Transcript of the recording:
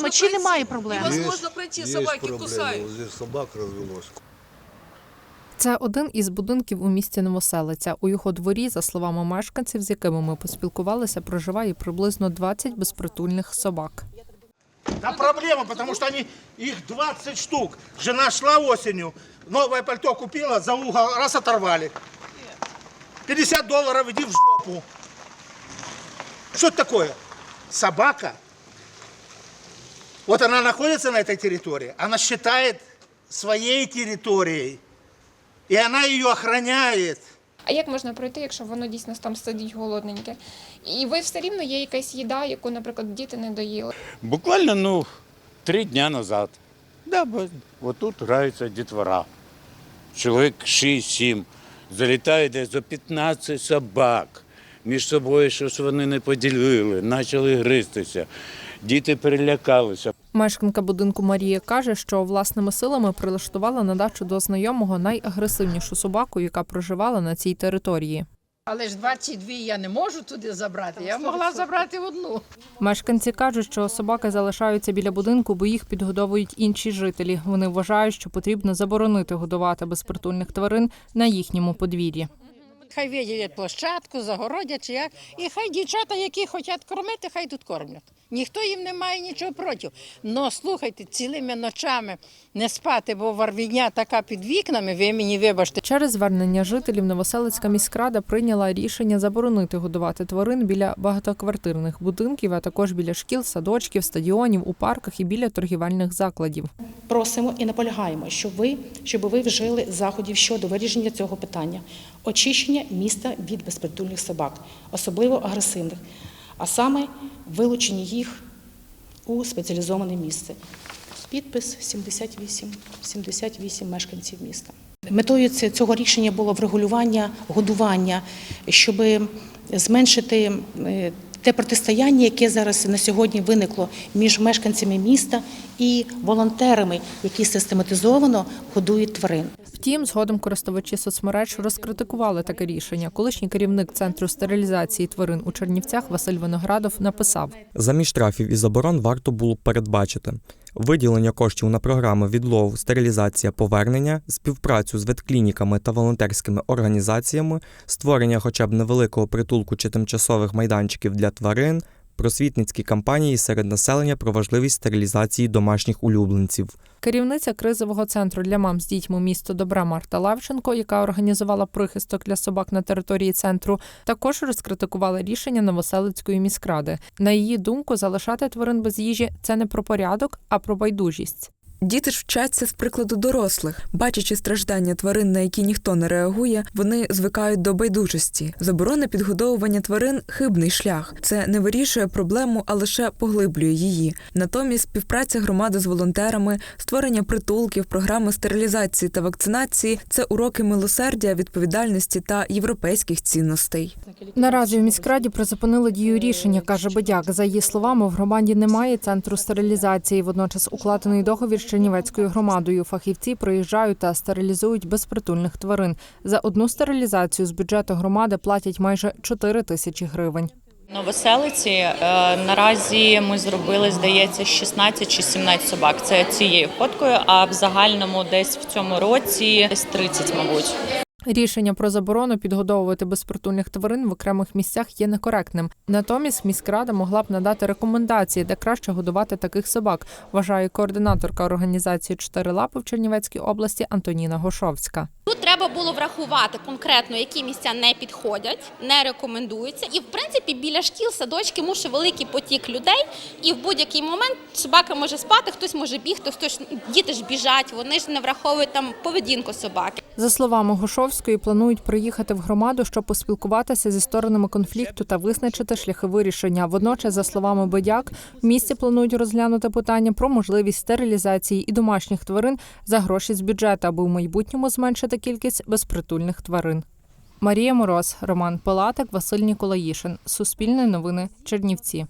проблеми чи немає проблеми? Невозможно пройти, собаки здесь собак развелось. Це один із будинків у місті Новоселиця. У його дворі, за словами мешканців, з якими ми поспілкувалися, проживає приблизно 20 безпритульних собак. Да проблема, потому что они, их 20 штук. Жена шла осенью, новое пальто купила, за угол раз оторвали. 50 долларов, иди в жопу. Что это такое? Собака. Вот она находится на этой территории, она считает своей территорией. И она ее охраняет. А як можна пройти, якщо воно дійсно там сидить голодненьке? І ви все рівно є якась їда, яку, наприклад, діти не доїли. Буквально ну, три дня назад. Да, бо от тут граються дітвора. Чоловік 6-7. Залітає десь за 15 собак. Між собою щось вони не поділили, почали гристися. Діти перелякалися. Мешканка будинку Марія каже, що власними силами прилаштувала на дачу до знайомого найагресивнішу собаку, яка проживала на цій території. Але ж 22 я не можу туди забрати. Я могла забрати одну. Мешканці кажуть, що собаки залишаються біля будинку, бо їх підгодовують інші жителі. Вони вважають, що потрібно заборонити годувати безпритульних тварин на їхньому подвір'ї. Хай виділять площадку, загородять чи як. І хай дівчата, які хочуть кормити, хай тут кормлять. Ніхто їм не має нічого проти. Но слухайте, цілими ночами не спати, бо варвіня така під вікнами, ви мені вибачте. Через звернення жителів Новоселицька міськрада прийняла рішення заборонити годувати тварин біля багатоквартирних будинків, а також біля шкіл, садочків, стадіонів, у парках і біля торгівельних закладів. просимо і наполягаємо, щоб ви, щоб ви вжили заходів щодо вирішення цього питання, очищення міста від безпритульних собак, особливо агресивних, а саме вилучення їх у спеціалізоване місце. Підпис 78, 78 мешканців міста. Метою цього рішення було врегулювання годування, щоб зменшити е, те протистояння, яке зараз на сьогодні виникло між мешканцями міста і волонтерами, які систематизовано годують тварин. Втім, згодом користувачі соцмереж розкритикували таке рішення. Колишній керівник центру стерилізації тварин у Чернівцях Василь Виноградов написав: заміж штрафів і заборон варто було б передбачити виділення коштів на програми відлов, стерилізація, повернення, співпрацю з ветклініками та волонтерськими організаціями, створення хоча б невеликого притулку чи тимчасових майданчиків для тварин, просвітницькі кампанії серед населення про важливість стерилізації домашніх улюбленців. Керівниця кризового центру для мам з дітьми місто Добра Марта Лавченко, яка організувала прихисток для собак на території центру, також розкритикувала рішення Новоселицької міськради. На її думку, залишати тварин без їжі це не про порядок, а про байдужість. Діти ж вчаться з прикладу дорослих, бачачи страждання тварин, на які ніхто не реагує, вони звикають до байдужості. Заборона підгодовування тварин хибний шлях. Це не вирішує проблему, а лише поглиблює її. Натомість співпраця громади з волонтерами, створення притулків, програми стерилізації та вакцинації це уроки милосердя, відповідальності та європейських цінностей. Наразі в міськраді призупинили дію рішення, каже Бедяк. За її словами, в громаді немає центру стерилізації. Водночас укладений договір Чернівецькою громадою. Фахівці приїжджають та стерилізують безпритульних тварин. За одну стерилізацію з бюджету громади платять майже 4 тисячі гривень. Новоселиці е, наразі ми зробили, здається, 16 чи 17 собак. Це цією фоткою, а в загальному десь в цьому році десь 30, мабуть. Рішення про заборону підгодовувати безпритульних тварин в окремих місцях є некоректним. Натомість міськрада могла б надати рекомендації, де краще годувати таких собак, вважає координаторка організації «Чотири лапи» в Чернівецькій області Антоніна Гошовська. Тут треба було врахувати конкретно, які місця не підходять, не рекомендуються. І в принципі біля шкіл, садочки муше великий потік людей, і в будь-який момент собака може спати, хтось може бігти, хтось діти ж біжать, вони ж не враховують там поведінку собаки. За словами Гошовської, планують приїхати в громаду, щоб поспілкуватися зі сторонами конфлікту та визначити шляхи вирішення. Водночас, за словами Бедяк, в місті планують розглянути питання про можливість стерилізації і домашніх тварин за гроші з бюджету, аби в майбутньому зменшити кількість безпритульних тварин. Марія Мороз, Роман Палатик, Василь Ніколаїшин. Суспільне новини. Чернівці.